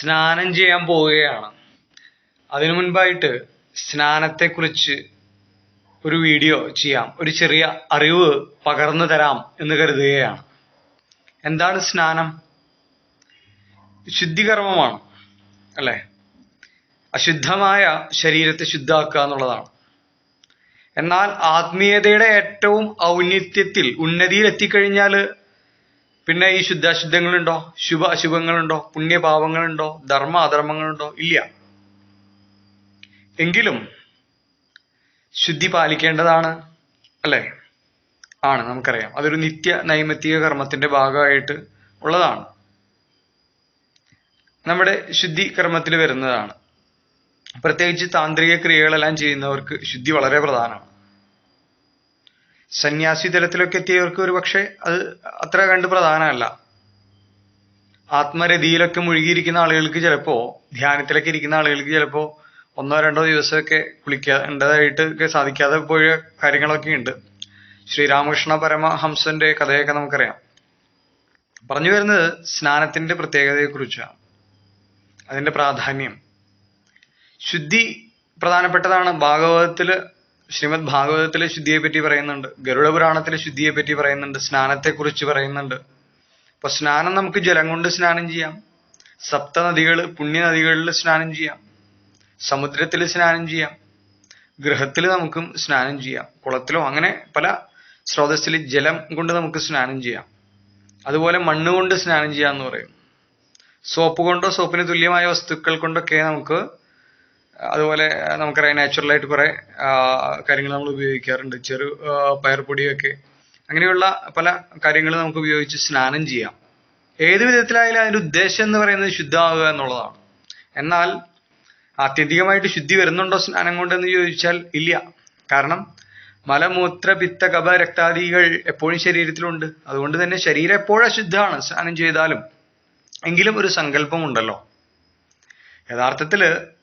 സ്നാനം ചെയ്യാൻ പോവുകയാണ്. അതിനു മുൻപായിട്ട് സ്നാനത്തെക്കുറിച്ച് ഒരു വീഡിയോ ചെയ്യാം. ഒരു ചെറിയ അറിവ് പകർന്നു തരാം എന്ന് കരുതുകയാണ്. എന്താണ് സ്നാനം? ശുദ്ധികർമ്മമാണ് അല്ലെ? അശുദ്ധമായ ശരീരത്തെ ശുദ്ധാക്കുക എന്നുള്ളതാണ്. എന്നാൽ ആത്മീയതയുടെ ഏറ്റവും ഔന്നിത്യത്തിൽ ഉന്നതിയിൽ എത്തിക്കഴിഞ്ഞാൽ പിന്നെ ഈ ശുദ്ധാശുദ്ധങ്ങളുണ്ടോ? ശുഭ അശുഭങ്ങളുണ്ടോ? പുണ്യപാപങ്ങളുണ്ടോ ധർമ്മ അധർമ്മങ്ങളുണ്ടോ ഇല്ല. എങ്കിലും ശുദ്ധി പാലിക്കേണ്ടതാണ് അല്ലേ? ആണ് നമുക്കറിയാം. അതൊരു നിത്യ നൈമിത്തിക കർമ്മത്തിന്റെ ഭാഗമായിട്ട് ഉള്ളതാണ്. നമ്മുടെ ശുദ്ധി കർമ്മത്തിൽ വരുന്നതാണ്. പ്രത്യേകിച്ച് താന്ത്രിക ക്രിയകളെല്ലാം ചെയ്യുന്നവർക്ക് ശുദ്ധി വളരെ പ്രധാനമാണ്. സന്യാസി തലത്തിലൊക്കെ എത്തിയവർക്ക് ഒരു പക്ഷേ അത് അത്ര കണ്ട് പ്രധാനമല്ല. ആത്മരതിയിലൊക്കെ മുഴുകിയിരിക്കുന്ന ആളുകൾക്ക് ചിലപ്പോൾ ധ്യാനത്തിലൊക്കെ ഇരിക്കുന്ന ആളുകൾക്ക് ചിലപ്പോൾ ഒന്നോ രണ്ടോ ദിവസമൊക്കെ കുളിക്കേണ്ടതായിട്ട് ഒക്കെ സാധിക്കാതെ പോയ കാര്യങ്ങളൊക്കെ ഉണ്ട്. ശ്രീരാമകൃഷ്ണ പരമഹംസന്റെ കഥയൊക്കെ നമുക്കറിയാം. പറഞ്ഞു വരുന്നത് സ്നാനത്തിന്റെ പ്രത്യേകതയെക്കുറിച്ചാണ്. അതിന്റെ പ്രാധാന്യം. ശുദ്ധി പ്രധാനപ്പെട്ടതാണ്. ഭാഗവതത്തിൽ ശ്രീമദ് ഭാഗവതത്തിലെ ശുദ്ധിയെ പറ്റി പറയുന്നുണ്ട് ഗരുഡ പുരാണത്തിലെ ശുദ്ധിയെ പറ്റി പറയുന്നുണ്ട് സ്നാനത്തെ കുറിച്ച് പറയുന്നുണ്ട്. അപ്പൊ സ്നാനം നമുക്ക് ജലം കൊണ്ട് സ്നാനം ചെയ്യാം. സപ്തനദികൾ പുണ്യനദികളിൽ സ്നാനം ചെയ്യാം. സമുദ്രത്തിൽ സ്നാനം ചെയ്യാം. ഗൃഹത്തിൽ നമുക്കും സ്നാനം ചെയ്യാം. കുളത്തിലോ അങ്ങനെ പല സ്രോതസ്സിൽ ജലം കൊണ്ട് നമുക്ക് സ്നാനം ചെയ്യാം. അതുപോലെ മണ്ണ് കൊണ്ട് സ്നാനം ചെയ്യാന്ന് പറയും. സോപ്പ് കൊണ്ടോ സോപ്പിന് തുല്യമായ വസ്തുക്കൾ കൊണ്ടൊക്കെ നമുക്ക് അതുപോലെ നമുക്കറിയാം നാച്ചുറലായിട്ട് കുറേ കാര്യങ്ങൾ നമ്മൾ ഉപയോഗിക്കാറുണ്ട്. ചെറു പയർപ്പൊടിയൊക്കെ അങ്ങനെയുള്ള പല കാര്യങ്ങൾ നമുക്ക് ഉപയോഗിച്ച് സ്നാനം ചെയ്യാം. ഏത് വിധത്തിലായാലും അതിന്റെ ഉദ്ദേശം എന്ന് പറയുന്നത് ശുദ്ധമാകുക എന്നുള്ളതാണ്. എന്നാൽ ആത്യന്തികമായിട്ട് ശുദ്ധി വരുന്നുണ്ടോ സ്നാനം കൊണ്ടെന്ന് ചോദിച്ചാൽ ഇല്ല. കാരണം മലമൂത്ര പിത്ത കപ രക്താദികൾ എപ്പോഴും ശരീരത്തിലുണ്ട്. അതുകൊണ്ട് തന്നെ ശരീരം എപ്പോഴും അശുദ്ധമാണ് സ്നാനം ചെയ്താലും. എങ്കിലും ഒരു സങ്കല്പമുണ്ടല്ലോ. യഥാർത്ഥത്തിൽ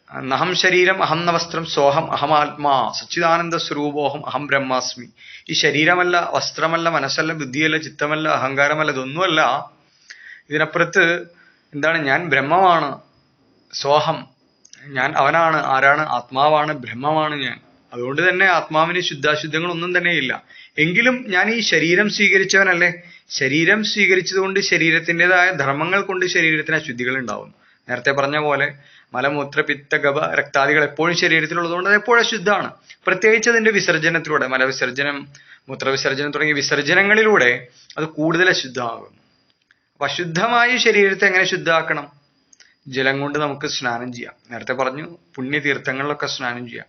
നഹം ശരീരം അഹം നവസ്ത്രം വസ്ത്രം സോഹം അഹമാത്മാ സച്ചിദാനന്ദ സ്വരൂപോഹം അഹം ബ്രഹ്മാസ്മി. ഈ ശരീരമല്ല വസ്ത്രമല്ല മനസ്സല്ല ബുദ്ധിയല്ല ചിത്തമല്ല അഹങ്കാരമല്ല ഇതൊന്നുമല്ല. ഇതിനപ്പുറത്ത് എന്താണ് ഞാൻ ബ്രഹ്മമാണ് സോഹം ഞാൻ അവനാണ് ആരാണ് ആത്മാവാണ് ബ്രഹ്മമാണ് ഞാൻ. അതുകൊണ്ട് തന്നെ ആത്മാവിന് ശുദ്ധാശുദ്ധങ്ങളൊന്നും തന്നെ ഇല്ല. എങ്കിലും ഞാൻ ഈ ശരീരം സ്വീകരിച്ചവനല്ലേ? ശരീരം സ്വീകരിച്ചതുകൊണ്ട് ശരീരത്തിന്റെതായ ധർമ്മങ്ങൾ കൊണ്ട് ശരീരത്തിന് അശുദ്ധികൾ ഉണ്ടാവും നേരത്തെ പറഞ്ഞ പോലെ മലമൂത്ര പിത്ത ഗഭ രക്താദികൾ എപ്പോഴും ശരീരത്തിലുള്ളതുകൊണ്ട് അത് എപ്പോഴും അശുദ്ധമാണ്. പ്രത്യേകിച്ച് അതിന്റെ വിസർജനത്തിലൂടെ മലവിസർജനം മൂത്രവിസർജനം തുടങ്ങിയ വിസർജനങ്ങളിലൂടെ അത് കൂടുതൽ അശുദ്ധമാകുന്നു. അപ്പൊ അശുദ്ധമായ ശരീരത്തെ എങ്ങനെ ശുദ്ധമാക്കണം? ജലം കൊണ്ട് നമുക്ക് സ്നാനം ചെയ്യാം. നേരത്തെ പറഞ്ഞു പുണ്യതീർത്ഥങ്ങളിലൊക്കെ സ്നാനം ചെയ്യാം.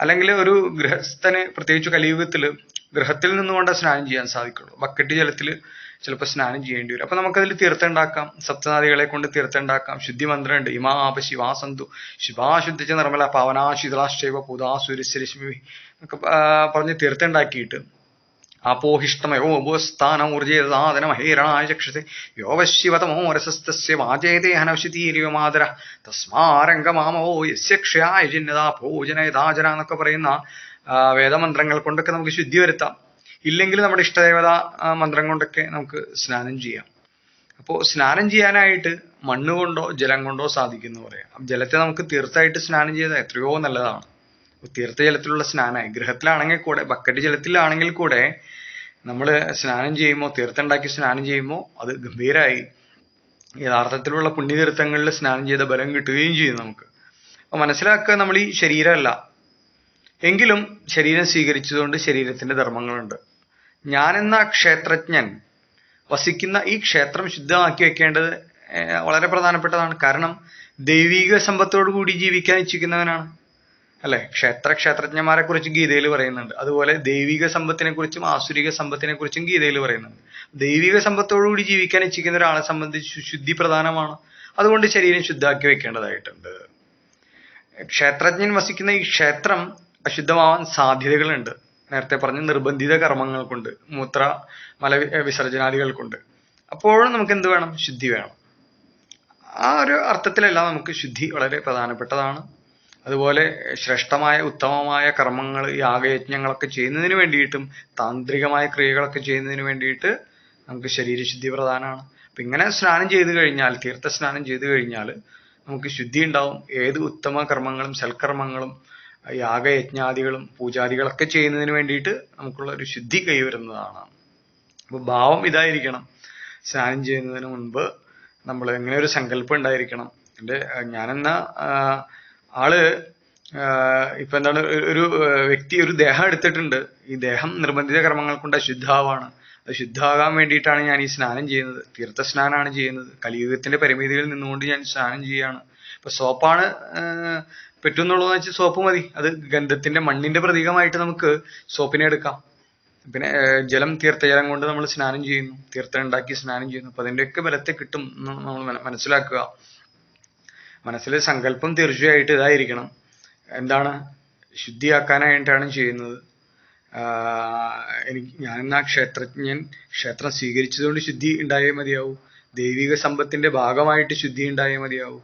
അല്ലെങ്കിൽ ഒരു ഗൃഹസ്ഥന് പ്രത്യേകിച്ച് കലിയുഗത്തിൽ ഗൃഹത്തിൽ നിന്നുകൊണ്ട് സ്നാനം ചെയ്യാൻ സാധിക്കുള്ളൂ. ബക്കറ്റ് ജലത്തിൽ ചിലപ്പോൾ സ്നാനം ചെയ്യേണ്ടി വരും. അപ്പൊ നമുക്കതിൽ തീർത്ഥം ഉണ്ടാക്കാം സപ്തനാദികളെ കൊണ്ട് തീർത്ഥം ഉണ്ടാക്കാം ശുദ്ധി മന്ത്രമുണ്ട് ഇമാപ ശിവാസന്തു ശിവാശുദ്ധിച്ച നിർമ്മല. പാവനാ ശീതളാശ്ചൈവ പൂതാ സൂര്യശ്രശ്മി എന്നൊക്കെ പറഞ്ഞ് തീർത്ഥം ഉണ്ടാക്കിയിട്ട് ആപോഹിഷ്ടമയോ ഉപസ്ഥാനം ഊർജേതാദന മഹേരണായ ചക്ഷസെ. യോവശ്ശിവതമോ രസസ്തസ്യ വാചേതേ ഹനവശിതീരിവമാതര തസ്മാരംഗമാമോ യസ്യ ക്ഷയായ ജിന്നതാ ഭോജനയതാചന എന്നൊക്കെ പറയുന്ന വേദമന്ത്രങ്ങൾ കൊണ്ടൊക്കെ നമുക്ക് ശുദ്ധി വരുത്താം. ഇല്ലെങ്കിൽ നമ്മുടെ ഇഷ്ടദേവത മന്ത്രം കൊണ്ടൊക്കെ നമുക്ക് സ്നാനം ചെയ്യാം. അപ്പോൾ സ്നാനം ചെയ്യാനായിട്ട് മണ്ണ് കൊണ്ടോ ജലം കൊണ്ടോ സാധിക്കുന്നു പറയാം. ജലത്തെ നമുക്ക് തീർത്ഥമായിട്ട് സ്നാനം ചെയ്താൽ എത്രയോ നല്ലതാണ്. തീർത്ഥ ജലത്തിലുള്ള സ്നാനമായി. ഗൃഹത്തിലാണെങ്കിൽ കൂടെ ബക്കറ്റ് ജലത്തിലാണെങ്കിൽ കൂടെ നമ്മൾ സ്നാനം ചെയ്യുമ്പോൾ തീർത്ഥം ഉണ്ടാക്കി സ്നാനം ചെയ്യുമ്പോൾ അത് ഗംഭീരമായി യഥാർത്ഥത്തിലുള്ള പുണ്യതീർത്ഥങ്ങളിൽ സ്നാനം ചെയ്ത ബലം കിട്ടുകയും ചെയ്യും നമുക്ക്. അപ്പൊ മനസ്സിലാക്കുക നമ്മൾ ഈ ശരീരമല്ല. എങ്കിലും ശരീരം സ്വീകരിച്ചതുകൊണ്ട് ശരീരത്തിന്റെ ധർമ്മങ്ങളുണ്ട്. ഞാനെന്ന ക്ഷേത്രജ്ഞൻ? വസിക്കുന്ന ഈ ക്ഷേത്രം ശുദ്ധമാക്കി വെക്കേണ്ടത് വളരെ പ്രധാനപ്പെട്ടതാണ്. കാരണം ദൈവീക സമ്പത്തോടു കൂടി ജീവിക്കാൻ ഇച്ഛിക്കുന്നവനാണ്. അല്ലെ? ക്ഷേത്ര ക്ഷേത്രജ്ഞന്മാരെ കുറിച്ച് ഗീതയിൽ പറയുന്നുണ്ട്. അതുപോലെ ദൈവിക സമ്പത്തിനെ കുറിച്ചും ആസുരിക സമ്പത്തിനെ കുറിച്ചും ഗീതയിൽ പറയുന്നുണ്ട്. ദൈവിക സമ്പത്തോടു കൂടി ജീവിക്കാൻ ഇച്ഛിക്കുന്ന ഒരാളെ സംബന്ധിച്ച് ശുദ്ധി പ്രധാനമാണ്. അതുകൊണ്ട് ശരീരം ശുദ്ധാക്കി വെക്കേണ്ടതായിട്ടുണ്ട്. ക്ഷേത്രജ്ഞൻ വസിക്കുന്ന ഈ ക്ഷേത്രം അശുദ്ധമാവാൻ സാധ്യതകളുണ്ട്. നേരത്തെ പറഞ്ഞ നിർബന്ധിത കർമ്മങ്ങൾക്കുണ്ട് മൂത്ര മല വിസർജനാദികൾക്കുണ്ട് വിസർജനാദികൾ കൊണ്ട് അപ്പോഴും നമുക്ക് എന്ത് വേണം? ശുദ്ധി വേണം. ആ ഒരു അർത്ഥത്തിലെല്ലാം നമുക്ക് ശുദ്ധി വളരെ പ്രധാനപ്പെട്ടതാണ്. അതുപോലെ ശ്രേഷ്ഠമായ ഉത്തമമായ കർമ്മങ്ങൾ യാഗയജ്ഞങ്ങളൊക്കെ ചെയ്യുന്നതിന് വേണ്ടിയിട്ടും താന്ത്രികമായ ക്രിയകളൊക്കെ ചെയ്യുന്നതിന് വേണ്ടിയിട്ട് നമുക്ക് ശരീരശുദ്ധി പ്രധാനമാണ്. അപ്പൊ ഇങ്ങനെ സ്നാനം ചെയ്തു കഴിഞ്ഞാൽ തീർത്ഥ സ്നാനം ചെയ്തു കഴിഞ്ഞാൽ നമുക്ക് ശുദ്ധി ഉണ്ടാവും. ഏത് ഉത്തമ കർമ്മങ്ങളും സൽക്കർമ്മങ്ങളും യാഗയജ്ഞാദികളും പൂജാദികളൊക്കെ ചെയ്യുന്നതിന് വേണ്ടിയിട്ട് നമുക്കുള്ള ഒരു ശുദ്ധി കൈവരുന്നതാണ്. അപ്പോൾ ഭാവം ഇതായിരിക്കണം. സ്നാനം ചെയ്യുന്നതിന് മുൻപ് നമ്മൾ എങ്ങനെ ഒരു സങ്കല്പം ഉണ്ടായിരിക്കണം. എന്റെ ഞാനെന്ന ആൾ ഇപ്പൊ എന്താണ് ഒരു- വ്യക്തി ഒരു ദേഹം എടുത്തിട്ടുണ്ട്. ഈ ദേഹം നിർബന്ധിത കർമ്മങ്ങൾ കൊണ്ട് അശുദ്ധാവാണ്. അത് ശുദ്ധാകാൻ വേണ്ടിയിട്ടാണ് ഞാൻ ഈ സ്നാനം ചെയ്യുന്നത്. തീർത്ഥ സ്നാനമാണ് ചെയ്യുന്നത്. കലിയുഗത്തിന്റെ പരിമിതികളിൽ നിന്നുകൊണ്ട് ഞാൻ സ്നാനം ചെയ്യാണ് ഇപ്പൊ സോപ്പാണ് പറ്റുന്നുള്ളതെന്ന് വെച്ചാൽ സോപ്പ് മതി. അത് ഗന്ധത്തിന്റെ മണ്ണിന്റെ പ്രതീകമായിട്ട് നമുക്ക് സോപ്പിനെ എടുക്കാം. പിന്നെ ജലം തീർത്ഥജലം കൊണ്ട് നമ്മൾ സ്നാനം ചെയ്യുന്നു. തീർത്ഥം ഉണ്ടാക്കി സ്നാനം ചെയ്യുന്നു. അപ്പൊ അതിന്റെയൊക്കെ ബലത്തെ കിട്ടും എന്ന് നമ്മൾ മനസ്സിലാക്കുക. മനസ്സിൽ സങ്കല്പം തീർച്ചയായിട്ടും ഇതായിരിക്കണം. എന്താണ്? ശുദ്ധിയാക്കാനായിട്ടാണ് ചെയ്യുന്നത്. എനിക്ക് ഞാനെന്നാ ക്ഷേത്രജ്ഞൻ ക്ഷേത്രം സ്വീകരിച്ചതുകൊണ്ട് ശുദ്ധി ഉണ്ടായേ മതിയാവൂ. ദൈവിക സമ്പത്തിന്റെ ഭാഗമായിട്ട് ശുദ്ധി ഉണ്ടായേ മതിയാവൂ.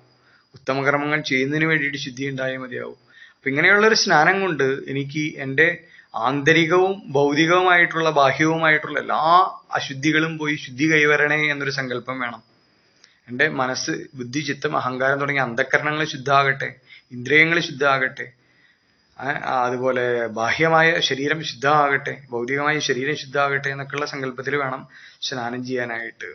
ഉത്തമകർമ്മങ്ങൾ ചെയ്യുന്നതിന് വേണ്ടിയിട്ട് ശുദ്ധി ഉണ്ടായേ മതിയാവും. അപ്പൊ ഇങ്ങനെയുള്ള ഒരു സ്നാനം കൊണ്ട് എനിക്ക് എന്റെ ആന്തരികവും ഭൗതികവുമായിട്ടുള്ള ബാഹ്യവുമായിട്ടുള്ള എല്ലാ അശുദ്ധികളും പോയി ശുദ്ധി കൈവരണേ എന്നൊരു സങ്കല്പം വേണം. എന്റെ മനസ്സ് ബുദ്ധി ചിത്തം അഹങ്കാരം തുടങ്ങിയ അന്ധക്കരണങ്ങൾ ശുദ്ധമാകട്ടെ ഇന്ദ്രിയങ്ങൾ ആ, അതുപോലെ ബാഹ്യമായ ശരീരം ശുദ്ധമാകട്ടെ ഭൗതികമായ ശരീരം ശുദ്ധമാകട്ടെ എന്നൊക്കെയുള്ള സങ്കല്പത്തിൽ വേണം സ്നാനം ചെയ്യാനായിട്ട്.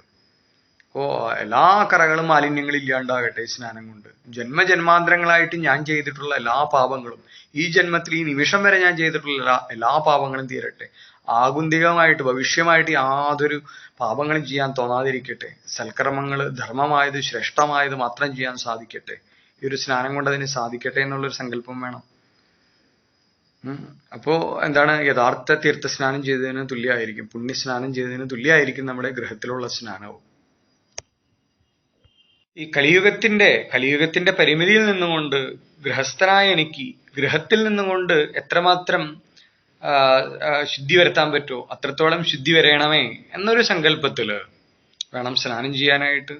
അപ്പോ എല്ലാ കറകളും മാലിന്യങ്ങളും ഇല്ലാണ്ടാകട്ടെ സ്നാനം കൊണ്ട്. ജന്മജന്മാന്തരങ്ങളായിട്ട് ഞാൻ ചെയ്തിട്ടുള്ള എല്ലാ പാപങ്ങളും ഈ ജന്മത്തിൽ ഈ നിമിഷം വരെ ഞാൻ ചെയ്തിട്ടുള്ള എല്ലാ പാപങ്ങളും തീരട്ടെ. ആകുന്തികമായിട്ട് ഭവിഷ്യമായിട്ട് യാതൊരു പാപങ്ങളും ചെയ്യാൻ തോന്നാതിരിക്കട്ടെ. സൽക്കർമ്മങ്ങൾ ധർമ്മമായത് ശ്രേഷ്ഠമായത് മാത്രം ചെയ്യാൻ സാധിക്കട്ടെ. ഈ ഒരു സ്നാനം കൊണ്ട് അതിന് സാധിക്കട്ടെ എന്നുള്ളൊരു സങ്കല്പം വേണം. അപ്പോ എന്താണ്? യഥാർത്ഥ തീർത്ഥ സ്നാനം ചെയ്തതിന് തുല്യമായിരിക്കും. പുണ്യ സ്നാനം ചെയ്തതിന് തുല്യമായിരിക്കും നമ്മുടെ ഗ്രഹത്തിലുള്ള സ്നാനവും. ഈ കലിയുഗത്തിന്റെ കലിയുഗത്തിന്റെ പരിമിതിയിൽ നിന്നുകൊണ്ട് ഗൃഹസ്ഥനായ എനിക്ക് ഗൃഹത്തിൽ നിന്നുകൊണ്ട് എത്രമാത്രം ശുദ്ധി വരുത്താൻ പറ്റുമോ? അത്രത്തോളം ശുദ്ധി വരയണമേ എന്നൊരു സങ്കല്പത്തിൽ വേണം സ്നാനം ചെയ്യാനായിട്ട്.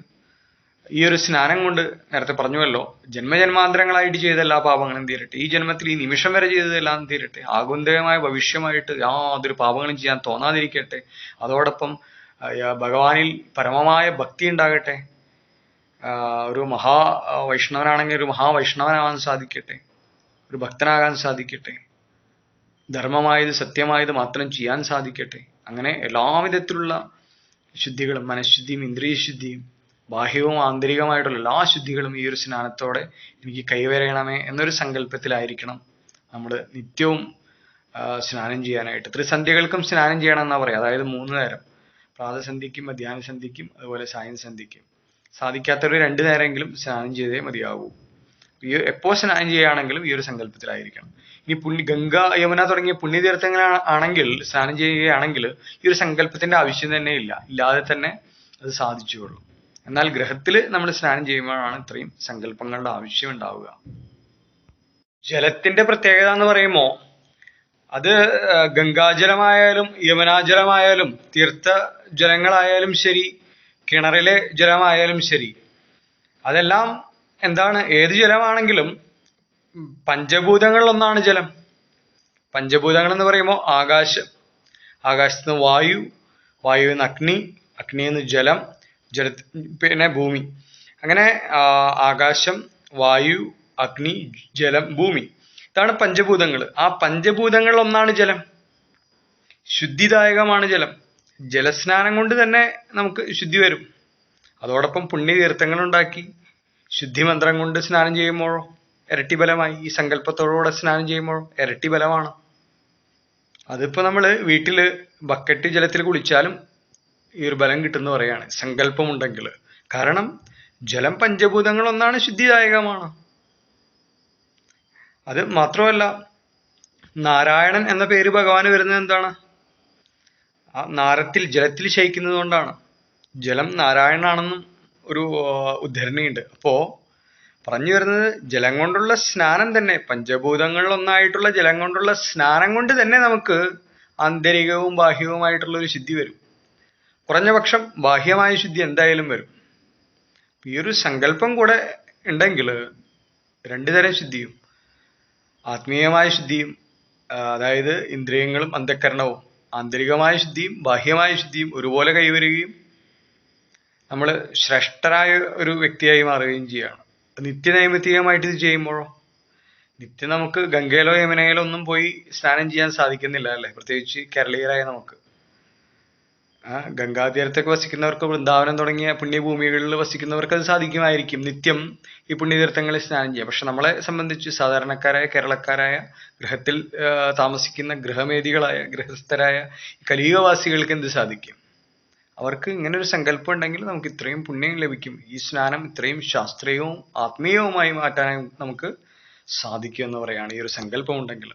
ഈ ഒരു സ്നാനം കൊണ്ട് നേരത്തെ പറഞ്ഞുവല്ലോ ജന്മജന്മാന്തരങ്ങളായിട്ട് ചെയ്ത എല്ലാ പാപങ്ങളും തീരട്ടെ. ഈ ജന്മത്തിൽ ഈ നിമിഷം വരെ ചെയ്തതെല്ലാം തീരട്ടെ. ആകുന്തകമായ ഭവിഷ്യമായിട്ട് യാതൊരു പാപങ്ങളും ചെയ്യാൻ തോന്നാതിരിക്കട്ടെ. അതോടൊപ്പം ഭഗവാനിൽ പരമമായ ഭക്തി ഉണ്ടാകട്ടെ. ഒരു മഹാ വൈഷ്ണവനാണെങ്കിൽ ഒരു മഹാവൈഷ്ണവനാവാൻ സാധിക്കട്ടെ. ഒരു ഭക്തനാകാൻ സാധിക്കട്ടെ. ധർമ്മമായത് സത്യമായത് മാത്രം ചെയ്യാൻ സാധിക്കട്ടെ. അങ്ങനെ എല്ലാവിധത്തിലുള്ള ശുദ്ധികളും മനഃശുദ്ധിയും ഇന്ദ്രിയശുദ്ധിയും ബാഹ്യവും ആന്തരികമായിട്ടുള്ള എല്ലാ ശുദ്ധികളും ഈ ഒരു സ്നാനത്തോടെ എനിക്ക് കൈവരയണമേ എന്നൊരു സങ്കല്പത്തിലായിരിക്കണം നമ്മൾ നിത്യവും സ്നാനം ചെയ്യാനായിട്ട്. ത്രിസന്ധ്യകൾക്കും സ്നാനം ചെയ്യണം എന്നാ പറയാം. അതായത് മൂന്ന് നേരം. പ്രാതസന്ധിക്കും മധ്യാഹ്ന സന്ധിക്കും അതുപോലെ സായം സന്ധ്യയ്ക്കും സാധിക്കാത്തവർ രണ്ടു നേരമെങ്കിലും സ്നാനം ചെയ്തേ മതിയാവൂ. ഈ എപ്പോ സ്നാനം ചെയ്യുകയാണെങ്കിലും ഈ ഒരു സങ്കല്പത്തിലായിരിക്കണം. ഇനി പുണ്യ ഗംഗ യമുന തുടങ്ങിയ പുണ്യതീർത്ഥങ്ങൾ ആണെങ്കിൽ സ്നാനം ചെയ്യുകയാണെങ്കിൽ ഈ ഒരു സങ്കല്പത്തിന്റെ ആവശ്യം തന്നെ ഇല്ല. ഇല്ലാതെ തന്നെ അത് സാധിച്ചുകൊള്ളും. എന്നാൽ ഗ്രഹത്തിൽ നമ്മൾ സ്നാനം ചെയ്യുമ്പോഴാണ് ഇത്രയും സങ്കല്പങ്ങളുടെ ആവശ്യം ഉണ്ടാവുക. ജലത്തിന്റെ പ്രത്യേകത എന്ന് പറയുമ്പോ അത് ഗംഗാജലമായാലും യമുനാജലമായാലും തീർത്ഥ ജലങ്ങളായാലും ശരി കിണറിലെ ജലമായാലും ശരി. അതെല്ലാം എന്താണ് ഏത് ജലമാണെങ്കിലും പഞ്ചഭൂതങ്ങളിലൊന്നാണ് ജലം. പഞ്ചഭൂതങ്ങൾ എന്ന് പറയുമ്പോൾ ആകാശം. ആകാശത്ത് നിന്ന് വായു വായുവിൽ നിന്ന് അഗ്നി അഗ്നിയിൽ നിന്ന് ജലം ജല പിന്നെ ഭൂമി. അങ്ങനെ ആകാശം വായു അഗ്നി ജലം ഭൂമി. ഇതാണ് പഞ്ചഭൂതങ്ങൾ ആ പഞ്ചഭൂതങ്ങളിൽ ഒന്നാണ് ജലം. ശുദ്ധിദായകമാണ് ജലം. ജലസ്നാനം കൊണ്ട് തന്നെ നമുക്ക് ശുദ്ധി വരും. അതോടൊപ്പം പുണ്യതീർത്ഥങ്ങൾ ഉണ്ടാക്കി ശുദ്ധി മന്ത്രം കൊണ്ട് സ്നാനം ചെയ്യുമ്പോഴോ ഇരട്ടി ബലമായി ഈ സങ്കല്പത്തോടുകൂടെ സ്നാനം ചെയ്യുമ്പോഴോ ഇരട്ടി ബലമാണ്. അതിപ്പോ നമ്മൾ വീട്ടിൽ ബക്കറ്റ് ജലത്തിൽ കുളിച്ചാലും ഈ ഒരു ബലം കിട്ടുന്ന പറയാണ് സങ്കല്പമുണ്ടെങ്കിൽ കാരണം ജലം പഞ്ചഭൂതങ്ങൾ ഒന്നാണ് ശുദ്ധിദായകമാണ്. അത് മാത്രമല്ല നാരായണൻ എന്ന പേര് ഭഗവാന് വരുന്നത് എന്താണ്? ആ നാരത്തിൽ ജലത്തിൽ ശയിക്കുന്നത് കൊണ്ടാണ്. ജലം നാരായണാണെന്നും ഒരു ഉദ്ധരണിയുണ്ട്. അപ്പോൾ പറഞ്ഞു വരുന്നത് ജലം കൊണ്ടുള്ള സ്നാനം തന്നെ പഞ്ചഭൂതങ്ങളിലൊന്നായിട്ടുള്ള ജലം കൊണ്ടുള്ള സ്നാനം കൊണ്ട് തന്നെ നമുക്ക് ആന്തരികവും ബാഹ്യവുമായിട്ടുള്ള ഒരു ശുദ്ധി വരും. കുറഞ്ഞ പക്ഷം ബാഹ്യമായ ശുദ്ധി എന്തായാലും വരും. ഈ ഒരു സങ്കല്പം കൂടെ ഉണ്ടെങ്കിൽ രണ്ടു തരം ശുദ്ധിയും ആത്മീയമായ ശുദ്ധിയും അതായത് ഇന്ദ്രിയങ്ങളും അന്ധക്കരണവും ആന്തരികമായ ശുദ്ധിയും ബാഹ്യമായ ശുദ്ധിയും ഒരുപോലെ കൈവരുകയും നമ്മൾ ശ്രേഷ്ഠരായ ഒരു വ്യക്തിയായി മാറുകയും ചെയ്യുകയാണ് നിത്യനൈമിത്തികമായിട്ട് ഇത് ചെയ്യുമ്പോഴോ? നിത്യം നമുക്ക് ഗംഗയിലോ യമുനയിലോ ഒന്നും പോയി സ്നാനം ചെയ്യാൻ സാധിക്കുന്നില്ല അല്ലേ? പ്രത്യേകിച്ച് കേരളീയരായ നമുക്ക്. ഗംഗാതീരത്തൊക്കെ വസിക്കുന്നവർക്ക് വൃന്ദാവനം തുടങ്ങിയ പുണ്യഭൂമികളിൽ വസിക്കുന്നവർക്ക് അത് സാധിക്കുമായിരിക്കും നിത്യം ഈ പുണ്യതീർത്ഥങ്ങളിൽ സ്നാനം ചെയ്യാം പക്ഷെ നമ്മളെ സംബന്ധിച്ച് സാധാരണക്കാരായ കേരളക്കാരായ ഗൃഹത്തിൽ ആ, താമസിക്കുന്ന ഗൃഹമേദികളായ ഗൃഹസ്ഥരായ കലിയുഗവാസികൾക്ക് എന്ത് സാധിക്കും? അവർക്ക് ഇങ്ങനെ ഒരു സങ്കല്പം ഉണ്ടെങ്കിൽ നമുക്ക് ഇത്രയും പുണ്യം ലഭിക്കും. ഈ സ്നാനം ഇത്രയും ശാസ്ത്രീയവും ആത്മീയവുമായി മാറ്റാനായി നമുക്ക് സാധിക്കും എന്ന് പറയാണ് ഈ ഒരു സങ്കല്പം ഉണ്ടെങ്കിൽ.